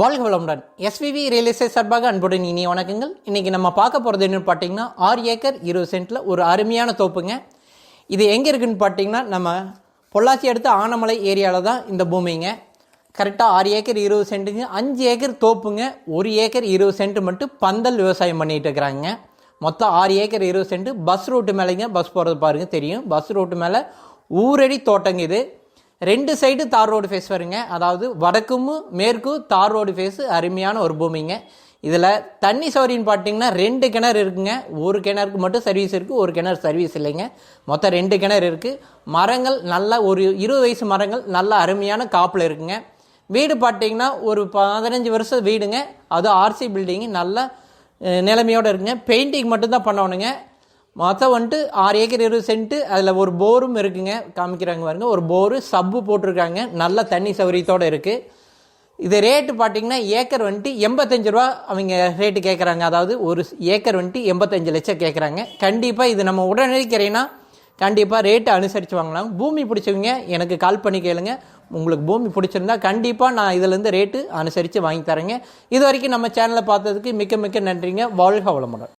வாழ்க வளமுடன். SVV real estate சார்பாக அன்புடன் இனிய வணக்கங்கள். இன்றைக்கி நம்ம பார்க்க போகிறது என்னென்னு பார்த்தீங்கன்னா ஆறு ஏக்கர் இருபது சென்ட்டில் ஒரு அருமையான தோப்புங்க. இது எங்கே இருக்குதுன்னு பார்த்தீங்கன்னா நம்ம பொள்ளாச்சி அடுத்த ஆனமலை ஏரியாவில் தான் இந்த பூமிங்க. கரெக்டாக ஆறு ஏக்கர் இருபது சென்ட்டுங்க. அஞ்சு ஏக்கர் தோப்புங்க. ஒரு ஏக்கர் இருபது சென்ட் மட்டும் பந்தல் விவசாயம் பண்ணிகிட்டு இருக்கிறாங்க. மொத்தம் ஆறு ஏக்கர் இருபது சென்ட். பஸ் ரூட்டு மேலேங்க பஸ் போகிறது பாருங்கள் தெரியும். பஸ் ரூட்டு மேலே ஊரடி தோட்டங்க இது. ரெண்டு சைடு தார் ரோடு ஃபேஸ் வருங்க. அதாவது வடக்கும் மேற்கும் தார் ரோடு ஃபேஸு அருமையான ஒரு பூமிங்க. இதில் தண்ணி சௌரின்னு பார்த்தீங்கன்னா ரெண்டு கிணறு இருக்குங்க. ஒரு கிணறுக்கு மட்டும் சர்வீஸ் இருக்குது ஒரு கிணறு சர்வீஸ் இல்லைங்க. மொத்தம் ரெண்டு கிணறு இருக்குது மரங்கள் நல்ல ஒரு இருபது வயசு மரங்கள் நல்ல அருமையான காப்பில் இருக்குங்க. வீடு பார்த்தீங்கன்னா ஒரு பதினஞ்சு வருஷம் வீடுங்க. அது ஆர்சி பில்டிங்கு நல்ல நிலைமையோடு இருக்குங்க. பெயிண்டிங் மட்டும்தான் பண்ணணுங்க. மொத்தம் வந்துட்டு ஆறு ஏக்கர் இருபது சென்ட்டு அதில் ஒரு போரும் இருக்குங்க. காமிக்கிறாங்க பாருங்க. ஒரு போரு சப்பு போட்டிருக்காங்க. நல்ல தண்ணி சௌகரியத்தோடு இருக்குது இது ரேட்டு பார்த்தீங்கன்னா ஏக்கர் வந்துட்டு எண்பத்தஞ்சு ரூபா அவங்க ரேட்டு கேட்குறாங்க அதாவது ஒரு ஏக்கர் வந்துட்டு எண்பத்தஞ்சு லட்சம் கேட்குறாங்க கண்டிப்பாக இது நம்ம உடனடிக்கிறேன்னா கண்டிப்பாக ரேட்டு அனுசரித்து வாங்கலாம். பூமி பிடிச்சவங்க எனக்கு கால் பண்ணி கேளுங்க. உங்களுக்கு பூமி பிடிச்சிருந்தா கண்டிப்பாக நான் இதுலேருந்து ரேட்டு அனுசரித்து வாங்கி தரேங்க. இது வரைக்கும் நம்ம சேனலை பார்த்ததுக்கு மிக்க மிக்க நன்றிங்க. வாழ்க வளமுடன்.